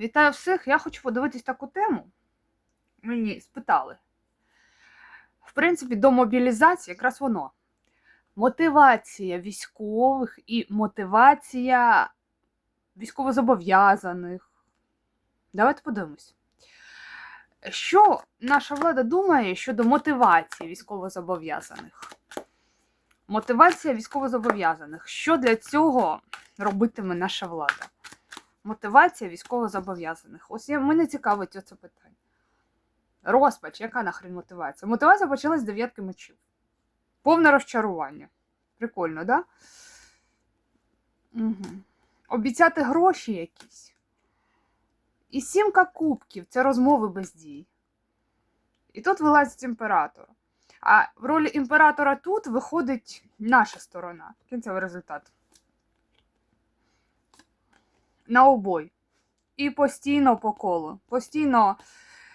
Вітаю всіх! Я хочу подивитись таку тему. Мені спитали. В принципі, до мобілізації якраз воно. Мотивація військових і мотивація військовозобов'язаних. Давайте подивимось. Що наша влада думає щодо мотивації військовозобов'язаних? Мотивація військовозобов'язаних. Що для цього робитиме наша влада? Мотивація військовозобов'язаних. Ось я, мене цікавить оце питання. Розпач, яка нахрен мотивація? Мотивація почалась з дев'ятки мечів. Повне розчарування. Прикольно, да? Угу. Обіцяти гроші якісь. І сімка кубків це розмови без дій. І тут вилазить імператор. А в ролі імператора тут виходить наша сторона. Кінцевий результат. На обой. І постійно по колу. Постійно,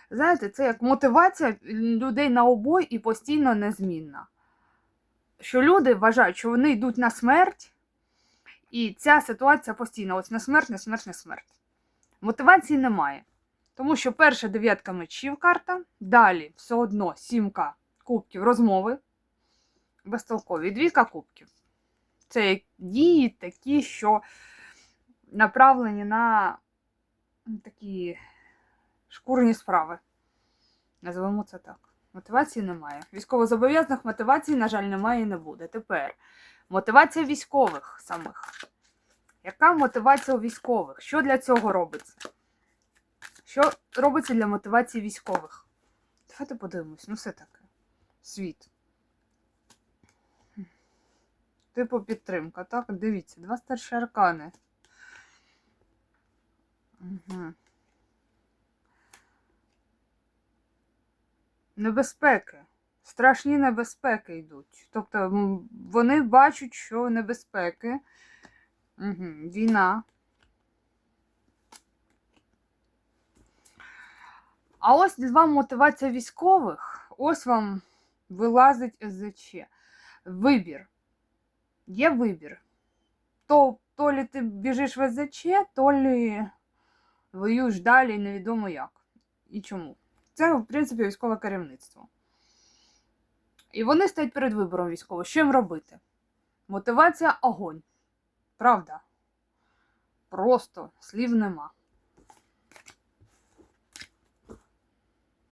знаєте, це як мотивація людей на обой і постійно незмінна. Що люди вважають, що вони йдуть на смерть, і ця ситуація постійно: ось на смерть, на смерть, на смерть. Мотивації немає. Тому що перша дев'ятка мечів карта, далі все одно сімка кубків розмови безтолкові. Двійка кубків. Це дії такі, що направлені на такі шкурні справи. Називаємо це так. Мотивації немає. Військовозобов'язаних мотивацій, на жаль, немає і не буде. Тепер мотивація військових самих. Яка мотивація у військових? Що для цього робиться? Що робиться для мотивації військових? Давайте подивимось, ну все таке. Світ. Типу підтримка, так? Дивіться, два старші аркани. Угу. Небезпеки. Страшні небезпеки йдуть. Тобто вони бачать, що небезпеки. Угу. Війна. А ось вам мотивація військових. Ось вам вилазить СЗЧ. Вибір. Є вибір. То, то лі ти біжиш в СЗЧ, то лі воюєш далі невідомо як. І чому. Це, в принципі, військове керівництво. І вони стоять перед вибором військового. Що їм робити? Мотивація огонь. Правда. Просто слів нема.